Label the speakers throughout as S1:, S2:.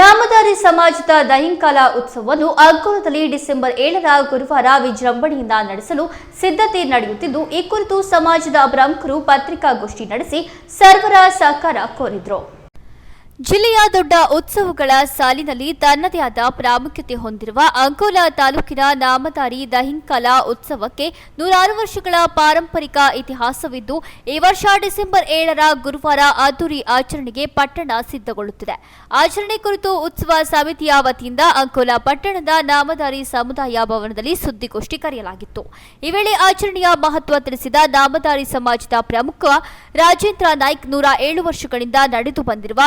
S1: ನಾಮಧಾರಿ ಸಮಾಜದ ದಹಿಂಕಾಲ ಉತ್ಸವವನ್ನು ಅಂಕೋಲದಲ್ಲಿ ಡಿಸೆಂಬರ್ ಏಳರ ಗುರುವಾರ ವಿಜೃಂಭಣೆಯಿಂದ ನಡೆಸಲು ಸಿದ್ಧತೆ ನಡೆಯುತ್ತಿದ್ದು, ಈ ಕುರಿತು ಸಮಾಜದ ಪ್ರಮುಖರು ಪತ್ರಿಕಾಗೋಷ್ಠಿ ನಡೆಸಿ ಸರ್ವರ ಸಹಕಾರ ಕೋರಿದ್ರು. ಜಿಲ್ಲೆಯ ದೊಡ್ಡ ಉತ್ಸವಗಳ ಸಾಲಿನಲ್ಲಿ ತನ್ನದೇ ಆದ ಪ್ರಾಮುಖ್ಯತೆ ಹೊಂದಿರುವ ಅಂಕೋಲಾ ತಾಲೂಕಿನ ನಾಮಧಾರಿ ದಹಿಂಕಲಾ ಉತ್ಸವಕ್ಕೆ ನೂರಾರು ವರ್ಷಗಳ ಪಾರಂಪರಿಕ ಇತಿಹಾಸವಿದ್ದು, ಈ ವರ್ಷ ಡಿಸೆಂಬರ್ ಏಳರ ಗುರುವಾರ ಅದ್ದೂರಿ ಆಚರಣೆಗೆ ಪಟ್ಟಣ ಸಿದ್ಧಗೊಳ್ಳುತ್ತಿದೆ. ಆಚರಣೆ ಕುರಿತು ಉತ್ಸವ ಸಮಿತಿಯ ವತಿಯಿಂದ ಅಂಕೋಲಾ ಪಟ್ಟಣದ ನಾಮಧಾರಿ ಸಮುದಾಯ ಭವನದಲ್ಲಿ ಸುದ್ದಿಗೋಷ್ಠಿ ಕರೆಯಲಾಗಿತ್ತು. ಈ ವೇಳೆ ಆಚರಣೆಯ ಮಹತ್ವ ತಿಳಿಸಿದ ನಾಮಧಾರಿ ಸಮಾಜದ ಪ್ರಮುಖ ರಾಜೇಂದ್ರ ನಾಯ್ಕ್ ನೂರ ಏಳು ವರ್ಷಗಳಿಂದ ನಡೆದು ಬಂದಿರುವ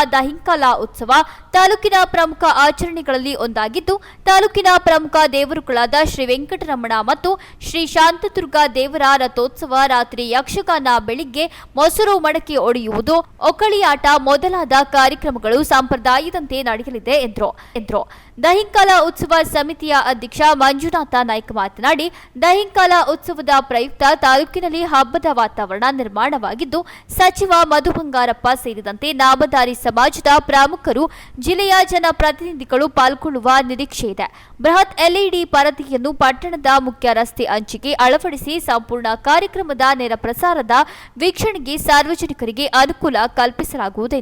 S1: ದಹಿಂಕಾಲ ಉತ್ಸವ ತಾಲೂಕಿನ ಪ್ರಮುಖ ಆಚರಣೆಗಳಲ್ಲಿ ಒಂದಾಗಿದ್ದು, ತಾಲೂಕಿನ ಪ್ರಮುಖ ದೇವರುಗಳಾದ ಶ್ರೀ ವೆಂಕಟರಮಣ ಮತ್ತು ಶ್ರೀ ಶಾಂತದುರ್ಗ ದೇವರ ರಥೋತ್ಸವ ರಾತ್ರಿ ಯಕ್ಷಗಾನ ಬೆಳಿಗ್ಗೆ ಮೊಸರು ಮಡಕೆ ಒಡೆಯುವುದು ಒಕ್ಕಳಿಯಾಟ ಮೊದಲಾದ ಕಾರ್ಯಕ್ರಮಗಳು ಸಂಪ್ರದಾಯದಂತೆ ನಡೆಯಲಿದೆ ಎಂದರು. ದಹಿಂಕಾಲ ಉತ್ಸವ ಸಮಿತಿಯ ಅಧ್ಯಕ್ಷ ಮಂಜುನಾಥ ನಾಯ್ಕ ಮಾತನಾಡಿ, ದಹಿಂಕಾಲ ಉತ್ಸವದ ಪ್ರಯುಕ್ತ ತಾಲೂಕಿನಲ್ಲಿ ಹಬ್ಬದ ವಾತಾವರಣ ನಿರ್ಮಾಣವಾಗಿದ್ದು, ಸಚಿವ ಮಧು ಬಂಗಾರಪ್ಪ ಸೇರಿದಂತೆ ನಾಮಧಾರಿ ಸಮಾಜದ ಪ್ರಮುಖರು ಜಿಲ್ಲೆಯ ಜನಪ್ರತಿನಿಧಿಗಳು ಪಾಲ್ಗೊಳ್ಳುವ ನಿರೀಕ್ಷೆ ಇದೆ. ಬೃಹತ್ ಎಲ್ಇಡಿ ಪರದೆಯನ್ನು ಪಟ್ಟಣದ ಮುಖ್ಯ ರಸ್ತೆ ಅಂಚಿಗೆ ಅಳವಡಿಸಿ ಸಂಪೂರ್ಣ ಕಾರ್ಯಕ್ರಮದ ನೇರ ಪ್ರಸಾರದ ವೀಕ್ಷಣೆಗೆ ಸಾರ್ವಜನಿಕರಿಗೆ ಅನುಕೂಲ ಕಲ್ಪಿಸಲಾಗುವುದು.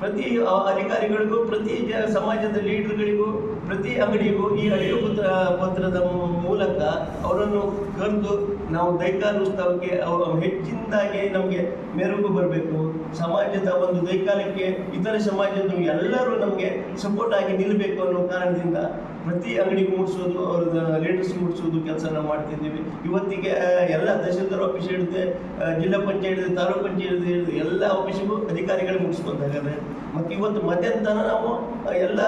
S2: ಪ್ರತಿ ಅಧಿಕಾರಿಗಳಿಗೂ, ಪ್ರತಿ ಸಮಾಜದ ಲೀಡರ್ಗಳಿಗೂ, ಪ್ರತಿ ಅಂಗಡಿಗೂ ಈ ಅಡಿಯೋ ಪತ್ರ ಪತ್ರದ ಅವರನ್ನು ಕರೆದು ನಾವು ದೈಕಾಲ ಅವರು ಅವ ಹೆಚ್ಚಿನದಾಗಿ ನಮಗೆ ಮೆರುಗು ಬರಬೇಕು. ಸಮಾಜದ ಒಂದು ದೈಕಾಲಕ್ಕೆ ಇತರ ಸಮಾಜದ ಎಲ್ಲರೂ ನಮಗೆ ಸಪೋರ್ಟ್ ಆಗಿ ನಿಲ್ಲಬೇಕು ಅನ್ನೋ ಕಾರಣದಿಂದ ಪ್ರತಿ ಅಂಗಡಿಗೂ ಮುಟ್ಸೋದು, ಅವ್ರದ್ದು ಲೇಟೆಸ್ಟ್ ಮುಟ್ಸೋದು ಕೆಲಸ ನಾವು ಮಾಡ್ತಿದ್ದೀವಿ. ಇವತ್ತಿಗೆ ಎಲ್ಲ ತಹಶೀಲ್ದಾರ್ ಆಫೀಸ್ ಹೇಳಿದೆ ಜಿಲ್ಲಾ ಪಂಚಾಯತ್, ತಾಲೂಕು ಪಂಚಾಯತ್ ಹಿಡಿದು ಎಲ್ಲ ಆಫೀಸಿಗೂ ಅಧಿಕಾರಿಗಳು ಮುಗಿಸ್ಕೊಂತ ಇದ್ದಾರೆ ಮತ್ತು ಇವತ್ತು ಮಧ್ಯಾಹ್ನ ನಾವು ಎಲ್ಲ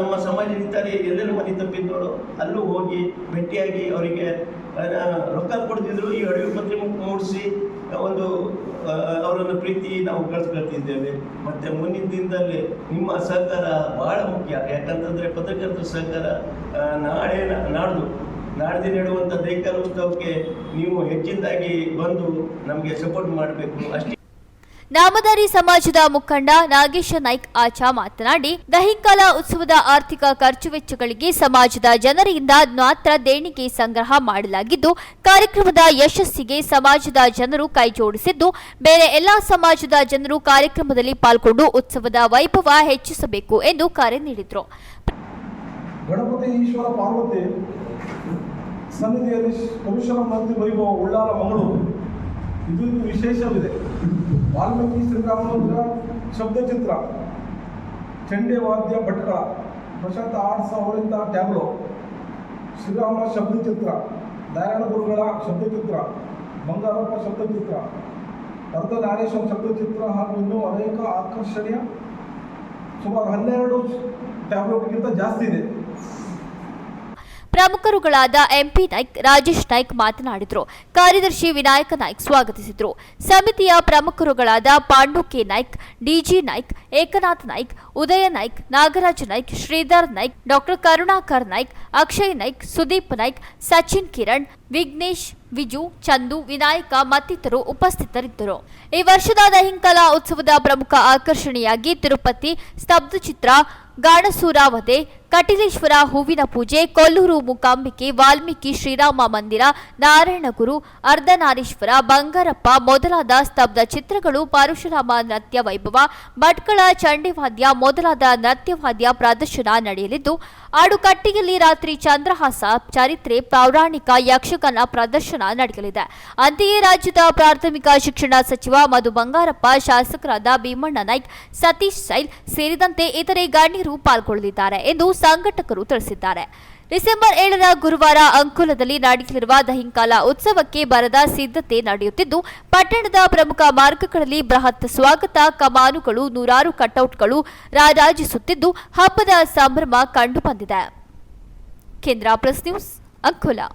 S2: ನಮ್ಮ ಸಮಾಜದಿದ್ದಾರೆ ಎಲ್ಲೆಲ್ಲೂ ಮನೆ ತಪ್ಪಿದ್ದೋಳು, ಅಲ್ಲೂ ಹೋಗಿ ಭೇಟಿಯಾಗಿ ಅವರಿಗೆ ರೊಕ್ಕ ಕೊಡ್ತಿದ್ರು ಈ ಅಡುಗೆ ಪತ್ರಿ ಮೂಡಿಸಿ ಒಂದು ಅವರನ್ನು ಪ್ರೀತಿ ನಾವು ಕಳ್ಸ್ಕೊಳ್ತಿದ್ದೇವೆ. ಮತ್ತು ಮುಂದಿನ ದಿನದಲ್ಲಿ ನಿಮ್ಮ ಸಹಕಾರ ಬಹಳ ಮುಖ್ಯ. ಯಾಕಂತಂದರೆ ಪತ್ರಕರ್ತರ ಸಹಕಾರ ನಾಳೆ ನಾಡ್ದು. ನಾಡ್ದು ನಡೆಯುವಂಥ ದೈಕಾಲ ಉತ್ಸವಕ್ಕೆ ನೀವು ಹೆಚ್ಚಿನದಾಗಿ ಬಂದು ನಮಗೆ ಸಪೋರ್ಟ್ ಮಾಡಬೇಕು. ಅಷ್ಟೇ.
S1: ನಾಮಧಾರಿ ಸಮಾಜದ ಮುಖಂಡ ನಾಗೇಶ ನಾಯ್ಕ್ ಆಚಾ ಮಾತನಾಡಿ, ದಹಿಂಕಾಲ ಉತ್ಸವದ ಆರ್ಥಿಕ ಖರ್ಚು ವೆಚ್ಚಗಳಿಗೆ ಸಮಾಜದ ಜನರಿಂದ ಮಾತ್ರ ದೇಣಿಗೆ ಸಂಗ್ರಹ ಮಾಡಲಾಗಿದ್ದು, ಕಾರ್ಯಕ್ರಮದ ಯಶಸ್ಸಿಗೆ ಸಮಾಜದ ಜನರು ಕೈಜೋಡಿಸಿದ್ದು ಬೇರೆ ಎಲ್ಲಾ ಸಮಾಜದ ಜನರು ಕಾರ್ಯಕ್ರಮದಲ್ಲಿ ಪಾಲ್ಗೊಂಡು ಉತ್ಸವದ ವೈಭವ ಹೆಚ್ಚಿಸಬೇಕು ಎಂದು ಕರೆ ನೀಡಿದರು.
S3: ಗಣಪತಿ ಈಶ್ವರ ಪಾರ್ವತಿ ಸನ್ನಿಧಿಯಲ್ಲಿ ಪುರುಷರ ಮಂತ್ರಿ ವೈಭವ ಉಳ್ಳಾರ ಮಂಗಳೂರು. ಇದು ಇದು ವಿಶೇಷವಿದೆ. ವಾಲ್ಮೀಕಿ ಶ್ರೀರಾಮನಂದ್ರ ಶಬ್ದಚಿತ್ರ, ಚಂಡೆ ವಾದ್ಯ ಭಟ್ಕಳ ಪ್ರಶಾಂತ ಆರ್ಟ್ಸ್ ಅವರಿಂದ ಟ್ಯಾಬ್ಲೋ ಶ್ರೀರಾಮ ಶಬ್ದಚಿತ್ರ, ನಾರಾಯಣ ಗುರುಗಳ ಶಬ್ದಚಿತ್ರ, ಬಂಗಾರಪ್ಪ ಶಬ್ದಚಿತ್ರ ಅರ್ಧ ನಾರೇಶ್ವರ ಶಬ್ದಚಿತ್ರ ಹಾಗೂ ಇನ್ನೂ ಅನೇಕ ಆಕರ್ಷಣೀಯ ಸುಮಾರು ಹನ್ನೆರಡು ಟ್ಯಾಬ್ಲೆಟ್ಗಿಂತ ಜಾಸ್ತಿ ಇದೆ.
S1: ಪ್ರಮುಖರುಗಳಾದ ಎಂಪಿ ನಾಯ್ಕ್, ರಾಜೇಶ್ ನಾಯ್ಕ್ ಮಾತನಾಡಿದರು. ಕಾರ್ಯದರ್ಶಿ ವಿನಾಯಕ ನಾಯ್ಕ್ ಸ್ವಾಗತಿಸಿದರು. ಸಮಿತಿಯ ಪ್ರಮುಖರುಗಳಾದ Pandu K Naik D G Naik, Eknath Naik, Udaya Naik, Nagaraj Naik, Sridhar Naik doctor Karunakar Naik, Akshay Naik, Sudeep Naik, Sachin Kiran, Vighnesh, Viju, Chandu, Vinayaka ಮತ್ತಿತರರು ಉಪಸ್ಥಿತರಿದ್ದರು. ಈ ವರ್ಷದ ದಹಿಂಕಲಾ ಉತ್ಸವದ ಪ್ರಮುಖ ಆಕರ್ಷಣೆಯಾಗಿ ತಿರುಪತಿ ಸ್ತಬ್ಧಚಿತ್ರ, ಗಾಣಸೂರಾವಧೆ ಕಟಿಲೇಶ್ವರ ಹೂವಿನ ಪೂಜೆ, ಕೊಲ್ಲೂರು ಮುಕಾಂಬಿಕೆ, ವಾಲ್ಮೀಕಿ ಶ್ರೀರಾಮ ಮಂದಿರ, ನಾರಾಯಣಗುರು, ಅರ್ಧನಾರೀಶ್ವರ, ಬಂಗಾರಪ್ಪ ಮೊದಲಾದ ಸ್ತಬ್ಧ ಚಿತ್ರಗಳು ಪರಶುರಾಮ ನೃತ್ಯ ವೈಭವ, ಭಟ್ಕಳ ಚಂಡಿವಾದ್ಯ ಮೊದಲಾದ ನೃತ್ಯವಾದ್ಯ ಪ್ರದರ್ಶನ ನಡೆಯಲಿದ್ದು ಆಡುಕಟ್ಟಿಯಲ್ಲಿ ರಾತ್ರಿ ಚಂದ್ರಹಾಸ, ಚರಿತ್ರೆ, ಪೌರಾಣಿಕ ಯಕ್ಷಗಾನ ಪ್ರದರ್ಶನ ನಡೆಯಲಿದೆ. ಅಂತೆಯೇ ರಾಜ್ಯದ ಪ್ರಾಥಮಿಕ ಶಿಕ್ಷಣ ಸಚಿವ ಮಧು ಬಂಗಾರಪ್ಪ, ಶಾಸಕರಾದ ಭೀಮಣ್ಣ ನಾಯ್ಕ್, ಸತೀಶ್ ಸೈಲ್ ಸೇರಿದಂತೆ ಇತರೆ ಗಣ್ಯರು ಪಾಲ್ಗೊಳ್ಳಲಿದ್ದಾರೆ ಎಂದು ಸಂಘಟಕರು ತಿಳಿಸಿದ್ದಾರೆ. ಡಿಸೆಂಬರ್ ಏಳರ ಗುರುವಾರ ಅಂಕೋಲದಲ್ಲಿ ನಡೆಯಲಿರುವ ದಹಿಂಕಾಲ ಉತ್ಸವಕ್ಕೆ ಬರದ ಸಿದ್ಧತೆ ನಡೆಯುತ್ತಿದ್ದು, ಪಟ್ಟಣದ ಪ್ರಮುಖ ಮಾರ್ಗಗಳಲ್ಲಿ ಬೃಹತ್ ಸ್ವಾಗತ, ಕಮಾನುಗಳು, ನೂರಾರು ಕಟೌಟ್ಗಳು ರಾರಾಜಿಸುತ್ತಿದ್ದು, ಹಬ್ಬದ ಸಂಭ್ರಮ ಕಂಡುಬಂದಿದೆ. ಕೇಂದ್ರ ಪ್ರೆಸ್ ನ್ಯೂಸ್ ಅಂಕೋಲಾ.